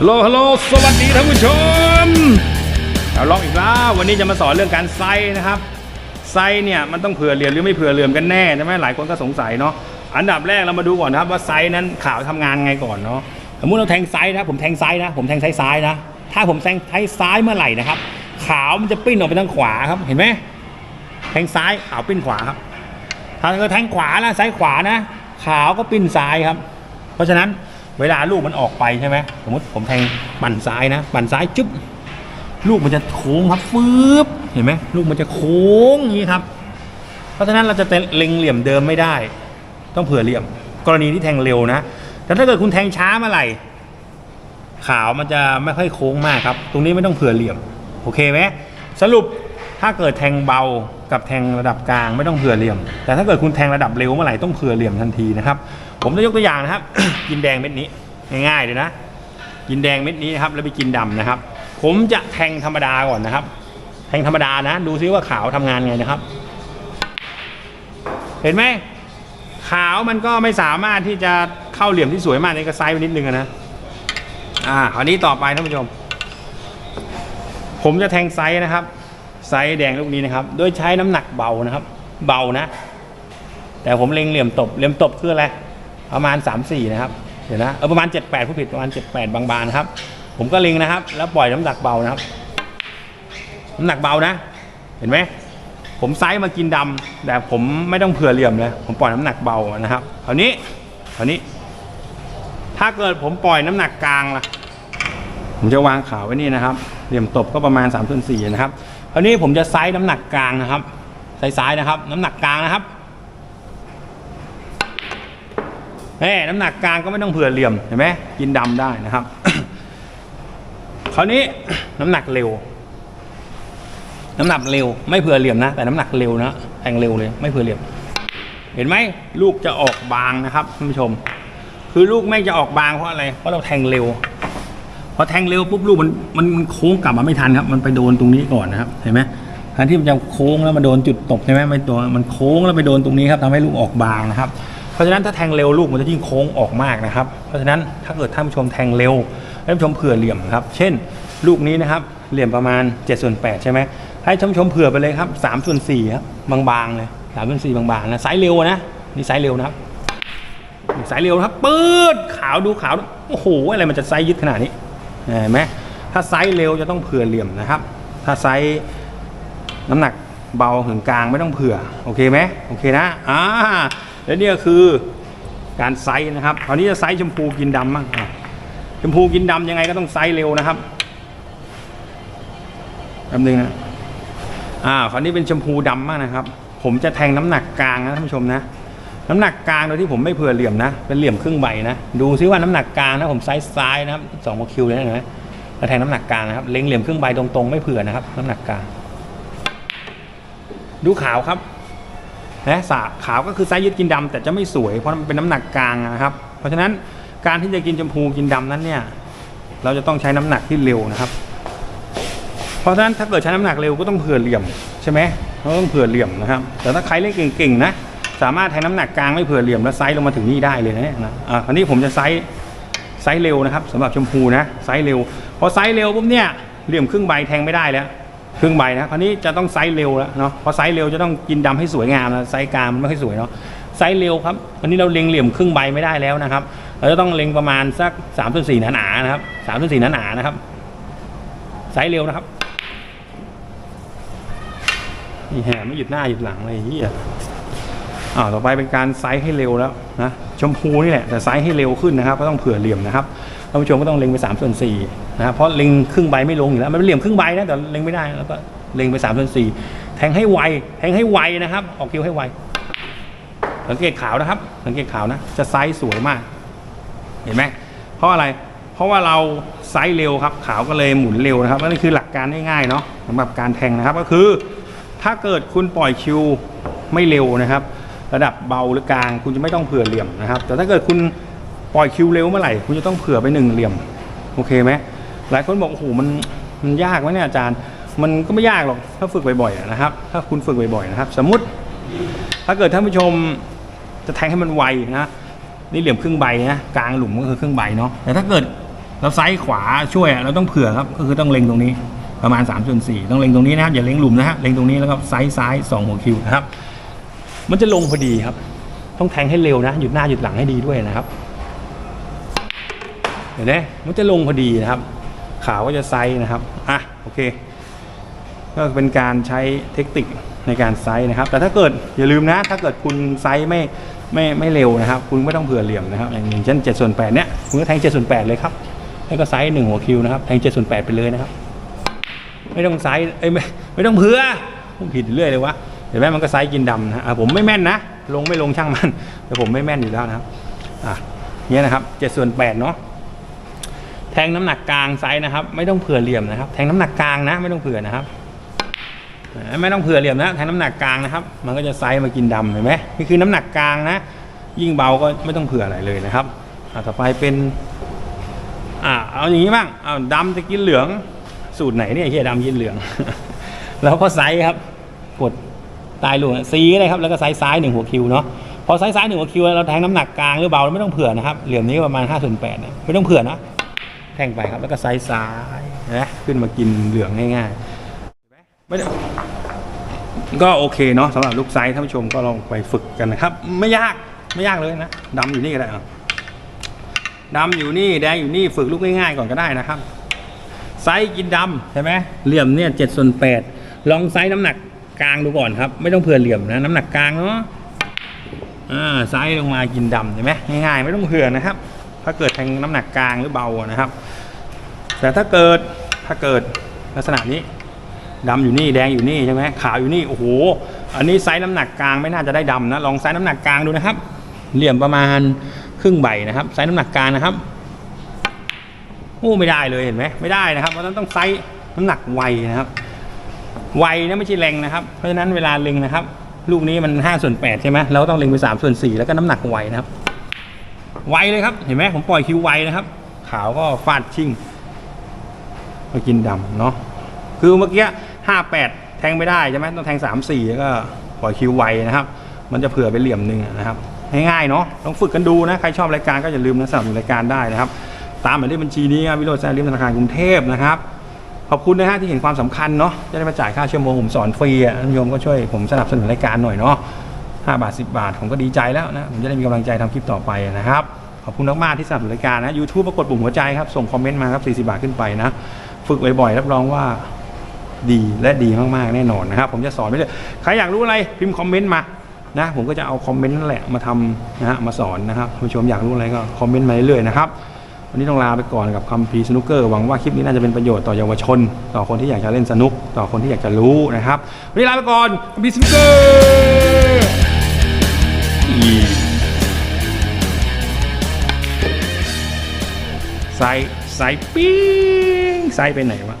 ฮัลโหลฮัลโหลสวัสดีท่านผู้ชมเราลองอีกแล้ววันนี้จะมาสอนเรื่องการไซนะครับไซเนี่ยมันต้องเผื่อเหลี่ยมหรือไม่เผื่อเหลี่ยมกันแน่ใช่ไหมหลายคนก็สงสัยเนาะอันดับแรกเรามาดูก่อนนะครับว่าไซนั้นข่าวทำงานไงก่อนเนาะสมมติเราแทงไซนะผมแทงไซนะผมแทงไซซ้ายนะถ้าผมแทงไซซ้ายเมื่อไหร่นะครับขาวมันจะปิ้นออกไปทางขวาครับเห็นไหมแทงซ้ายขาวปิ้นขวาครับถ้าเกิดแทงขวานะซ้ายขวานะ ขาวก็ปิ้นซ้ายครับ เพราะฉะนั้น เวลาลูกมันออกไปใช่ไหมสมมติผมแทงปั่นซ้ายนะปั่นซ้ายจุ๊บลูกมันจะโค้งครับฟืบเห็นไหมลูกมันจะโค้งอย่างนี้ครับ เพราะฉะนั้นเราจะเล็งเหลี่ยมเดิมไม่ได้ ต้องเผื่อเหลี่ยม กรณีที่แทงเร็วนะแต่ถ้าเกิดคุณแทงช้าเมื่อไหร่ขาวมันจะไม่ค่อยโค้งมากครับ ตรงนี้ไม่ต้องเผื่อเหลี่ยม โอเคไหมสรุป ถ้าเกิดแทงเบากับแทงระดับกลางไม่ต้องเผื่อเหลี่ยม แต่ถ้าเกิดคุณแทงระดับเร็วเมื่อไหร่ต้องเผื่อเหลี่ยมทันทีนะครับ ผมจะยกตัวอย่างนะครับ กินแดงเม็ดนี้ง่ายๆเลยนะ กินแดงเม็ดนี้นะครับแล้วไปกินดำนะครับ ผมจะแทงธรรมดาก่อนนะครับ แทงธรรมดานะ ดูซิว่าขาวทำงานไงนะครับ เห็นไหมขาวมันก็ไม่สามารถที่จะเข้าเหลี่ยมที่สวยมากในกระไซไปนิดนึงนะอ่าคราวนี้ต่อไปท่านผู้ชม ผมจะแทงไซส์นะครับ ไซส์แดงลูกนี้นะครับ โดยใช้น้ำหนักเบานะครับ เบานะ แต่ผมเล็งเหลี่ยมตบเหลี่ยมตบคืออะไรประมาณ 3 4 นะครับเดี๋ยวนะเออประมาณ 7 8ผู้ผิดประมาณ 7 8 บางๆนะครับ ผมก็เล็งนะครับ แล้วปล่อยน้ำหนักเบานะครับ น้ำหนักเบานะ เห็นไหมผมไซส์มากินดำแต่ผมไม่ต้องเผื่อเหลี่ยมเลยผมปล่อยน้ำหนักเบานะครับคราวนี้คราวนี้ ถ้าเกิดผมปล่อยน้ำหนักกลางล่ะผมจะวางขาวไว้นี่นะครับ เหลี่ยมตบก็ประมาณ3ามส่วนสี่นะครับคราวนี้ผมจะไซส์น้ำหนักกลางนะครับไซส์ซ้ายนะครับ น้ำหนักกลางนะครับเอ้น้ำหนักกลางก็ไม่ต้องเผื่อเหลี่ยมเห็นไหมกินดำได้นะครับ คราวนี้น้ำหนักเร็ว น้ำหนักเร็ว ไม่เผื่อเหลี่ยมนะ แต่น้ำหนักเร็วนะแทงเร็วเลย ไม่เผื่อเหลี่ยม เห็นไหมลูกจะออกบางนะครับท่านผู้ชม คือลูกแม่งจะออกบางเพราะอะไรเพราะเราแทงเร็ว พอแทงเร็วปุ๊บลูกมันมันมันโค้งกลับมาไม่ทันครับ มันไปโดนตรงนี้ก่อนนะครับเห็นไหมแทนที่มันจะโค้งแล้วมาโดนจุดตกใช่ไหมไม่ตัวมันโค้งแล้วไปโดนตรงนี้ครับทำให้ลูกออกบางนะครับ เพราะฉะนั้นถ้าแทงเร็วลูกมันจะยิ่งโค้งออกมากนะครับ เพราะฉะนั้นถ้าเกิดท่านผู้ชมแทงเร็วท่านผู้ชมเผื่อเหลี่ยมครับ เช่น ลูกนี้นะครับเหลี่ยมประมาณ7ส่วน8ใช่ไหมให้ท่านผู้ชมเผื่อไปเลยครับ3ส่วน4ครับบางๆเลย3ส่วน4บางๆนะไซส์เร็วนะนี่ไซส์เร็วนะครับสายเร็วนะครับปื๊ดขาวดูขาว โอ้โห อะไรมันจะไซส์ยึดขนาดนี้ เห็นไหมถ้าไซส์เร็วจะต้องเผื่อเหลี่ยมนะครับ ถ้าไซส์น้ำหนักเบาถึงกลางไม่ต้องเผื่อโอเคไหมโอเคนะอ่าแล้วนี่คือการไซส์นะครับคราวนี้จะไซส์ชมพูกินดำบ้างชมพูกินดำยังไงก็ต้องไซส์เร็วนะครับแป๊บนึงนะอ่าคราวนี้เป็นชมพูดำมากนะครับ ผมจะแทงน้ำหนักกลางนะท่านผู้ชมนะ น้ำหนักกลางโดยที่ผมไม่เผื่อเหลี่ยมนะ เป็นเหลี่ยมครึ่งใบนะ ดูซิว่าน้ำหนักกลางนะผมไซส์ซ้ายนะครับสองคิวเลยนะมแล้วแทงน้ำหนักกลางนะครับ เล็งเหลี่ยมครึ่งใบตรงๆ ไม่เผื่อนะครับ น้ำหนักกลาง ดูขาวครับนะสาขาวก็คือไซส์ยึดกินดำแต่จะไม่สวยเพราะมันเป็นน้ำหนักกลางนะครับ เพราะฉะนั้นการที่จะกินชมพูกินดำนั้นเนี่ย เราจะต้องใช้น้ำหนักที่เร็วนะครับ เพราะฉะนั้นถ้าเกิดใช้น้ำหนักเร็วก็ต้องเผื่อเหลี่ยมใช่ไหมเราต้องเผื่อเหลี่ยมนะครับ แต่ถ้าใครเล่นเก่งๆนะ สามารถแทงน้ำหนักกลางไม่เผื่อเหลี่ยมแล้วไซส์ลงมาถึงนี่ได้เลยนะเนี่ยนะอ่าคราวนี้ผมจะไซส์ไซส์เร็วนะครับสำหรับชมพูนะไซส์เร็วพอไซส์เร็วปุ๊บเนี่ยเหลี่ยมครึ่งใบแทงไม่ได้แล้วครึ่งใบนะคราวนี้จะต้องไซส์เร็วแล้วเนาะพอไซส์เร็วจะต้องกินดำให้สวยงามนะไซส์กลางมันไม่ค่อยสวยเนาะไซส์เร็วครับอันนี้เราเล็งเหลี่ยมครึ่งใบไม่ได้แล้วนะครับเราจะต้องเล็งประมาณสัก3ามส่วนสี่หนาๆนะครับสามส่วนสี่หนาๆนะครับไซส์เร็วนะครับนี่แหไม่หยุดหน้าหยุดหลังเลยเฮีย อ่าต่อไปเป็นการไซส์ให้เร็วแล้วนะชมพูนี่แหละแต่ไซส์ให้เร็วขึ้นนะครับ ก็ต้องเผื่อเหลี่ยมนะครับท่านผู้ชมก็ต้องเล็งไป3ส่วน4นะครับเพราะเล็งครึ่งใบไม่ลงอยู่แล้วมันเป็นเหลี่ยมครึ่งใบนะแต่เล็งไม่ได้แล้วก็เล็งไป3ส่วน4แทงให้ไวแทงให้ไวนะครับ ออกคิวให้ไวสังเกตขาวนะครับ สังเกตขาวนะจะไซส์สวยมาก เห็นไหมเพราะอะไรเพราะว่าเราไซส์เร็วครับ ขาวก็เลยหมุนเร็วนะครับนั่นคือหลักการง่ายๆเนาะสำหรับการแทงนะครับก็คือ ถ้าเกิดคุณปล่อยคิวไม่เร็วนะครับ ระดับเบาหรือกลาง คุณจะไม่ต้องเผื่อเหลี่ยมนะครับ แต่ถ้าเกิดคุณปล่อยคิวเร็วเมื่อไหร่ คุณจะต้องเผื่อไปหนึ่งเหลี่ยม โอเคไหมหลายคนบอกโอ้โหมันมันยากไหมเนี่ยอาจารย์ มันก็ไม่ยากหรอกถ้าฝึกบ่อยๆนะครับ ถ้าคุณฝึกบ่อยๆนะครับ สมมุติ ถ้าเกิดท่านผู้ชมจะแทงให้มันไวนะนี่เหลี่ยมครึ่งใบนะกลางหลุมก็คือครึ่งใบเนาะแต่ถ้าเกิดแล้วไซส์ขวาช่วยอะเราต้องเผื่อครับก็คือต้องเล็งตรงนี้ประมาณ3ส่วน4ต้องเล็งตรงนี้นะครับอย่าเล็งหลุมนะฮะเล็งตรงนี้แล้วก็ไซส์ซ้าย2หัวคิวนะครับ มันจะลงพอดีครับ ต้องแทงให้เร็วนะ หยุดหน้าหยุดหลังให้ดีด้วยนะครับ เห็นไหมมันจะลงพอดีนะครับ ขาวก็จะไซส์นะครับ อะ โอเค ก็เป็นการใช้เทคนิคในการไซส์นะครับ แต่ถ้าเกิดอย่าลืมนะ ถ้าเกิดคุณไซส์ไม่ไม่ไม่เร็วนะครับ คุณไม่ต้องเผื่อเหลี่ยมนะครับ อย่างอย่างเช่น7ส่วน8เนี้ยคุณก็แทง7ส่วน8เลยครับ แล้วก็ไซส์1หัวคิวนะครับ แทง7ส่วน8ไปเลยนะครับ ไม่ต้องไซส์เอ้ยไม่ไม่ต้องเผื่อผมผิดเรื่อยเลยวะ เห็นไหมมันก็ไซส์กินดำนะะผมไม่แม่นนะ ลงไม่ลงช่างมัน แต่ผมไม่แม่นอยู่แล้วนะครับอะเนี้ยนะครับ7ส่วน8เนาะแทงน้ำหนักกลางไซส์นะครับ ไม่ต้องเผื่อเหลี่ยมนะครับ แทงน้ำหนักกลางนะ ไม่ต้องเผื่อนะครับไม่ต้องเผื่อเหลี่ยมนะแทงน้ำหนักกลางนะครับ มันก็จะไซส์มากินดำเห็นไหมนี่คือน้ำหนักกลางนะ ยิ่งเบาก็ไม่ต้องเผื่ออะไรเลยนะครับอ่าต่อไปเป็นอ่าเอาอย่างนี้บ้างเอาดำจะกินเหลืองสูตรไหนเนี่ยเฮียดำกินเหลือง แล้วก็ไซส์ครับ กด ตายลวงซีก็ได้ครับแล้วก็ไซส์ซ้ายหนึ่งหัวคิวเนาะพอไซส์ซ้ายหนึ่งหัวคิวเราแทงน้ำหนักกลางหรือเบาเราไม่ต้องเผื่อนะครับเหลี่ยมนี้ประมาณ5ส่วน8นะไม่ต้องเผื่อนะแทงไปครับแล้วก็ไซส์ซ้ายนะขึ้นมากินเหลืองง่ายๆไม่ได้ก็โอเคเนาะสำหรับลูกไซส์ท่านผู้ชมก็ลองไปฝึกกันนะครับ ไม่ยากไม่ยากเลยนะดำอยู่นี่ก็ได้ดำอยู่นี่แดงอยู่นี่ฝึกลูกง่ายๆก่อนก็ได้นะครับไซส์กินดำใช่ไหมเหลี่ยมเนี่ยเจ็ดส่วนแปดลองไซส์น้ำหนัก กลางดูก่อนครับ ไม่ต้องเผื่อเหลี่ยมนะน้ำหนักกลางเนาะอ่าไซส์ลงมากินดำใช่ไหมง่ายๆไม่ต้องเผื่อนะครับ ถ้าเกิดแทงน้ำหนักกลางหรือเบานะครับ แต่ถ้าเกิดถ้าเกิดลักษณะนี้ดำอยู่นี่แดงอยู่นี่ใช่ไหมขาวอยู่นี่โอ้โหอันนี้ไซส์น้ำหนักกลางไม่น่าจะได้ดำนะลองไซส์น้ำหนักกลางดูนะครับ เหลี่ยมประมาณครึ่งใบนะครับไซส์น้ำหนักกลางนะครับโอ้ไม่ได้เลยเห็นไหมไม่ได้นะครับเพราะฉะนั้นต้องไซส์น้ำหนักไวนะครับ ไวนะไม่ใช่แรงนะครับ เพราะฉะนั้นเวลาเล็งนะครับ ลูกนี้มัน5ส่วน8ใช่ไหมเราต้องเล็งไป3ส่วน4แล้วก็น้ำหนักไวนะครับ ไวเลยครับ เห็นไหมผมปล่อยคิวไวนะครับ ขาวก็ฟาดชิ่งมากินดำเนาะคือเมื่อกี้58 แทงไม่ได้ใช่ไหมต้องแทง 3 4แล้วก็ปล่อยคิวไวนะครับ มันจะเผื่อไปเหลี่ยมหนึ่งนะครับง่ายๆเนาะต้องฝึกกันดูนะใครชอบรายการก็อย่าลืมนะสนับสนุนรายการได้นะครับ ตามหมายเลขบัญชีนี้ครับวิโรจน์แซนลิมธนาคารกรุงเทพนะครับ ขอบคุณนะฮะที่เห็นความสำคัญเนาะจะได้มาจ่ายค่าชั่วโมงผมสอนฟรีอะท่านผู้ชมก็ช่วยผมสนับสนุนรายการหน่อยเนาะ5บาท10บาท ผมก็ดีใจแล้วนะ ผมจะได้มีกำลังใจทำคลิปต่อไปนะครับ ขอบคุณมากๆที่สนับสนุนรายการนะ YouTube ปรากฏปุ่มหัวใจครับ ส่งคอมเมนต์มาครับ 40 บาทขึ้นไปนะ ฝึกบ่อยๆรับรองว่าดีและดีมากๆแน่นอนนะครับ ผมจะสอนไปเลยใครอยากรู้อะไรพิมพ์คอมเมนต์มานะผมก็จะเอาคอมเมนต์นั่นแหละมาทำนะฮะมาสอนนะครับท่านผู้ชมอยากรู้อะไรก็คอมเมนต์มาเรื่อยๆนะครับ วันนี้ต้องลาไปก่อนกับคัมภีร์สนุกเกอร์หวังว่าคลิปนี้น่าจะเป็นประโยชน์ต่อเยาวชน ต่อคนที่อยากจะเล่นสนุก ต่อคนที่อยากจะรู้นะครับวันนี้ลาไปก่อนคัมภีร์สนุกเกอร์อีใส่ใส่ปิ้งใส่ไปไหนวะ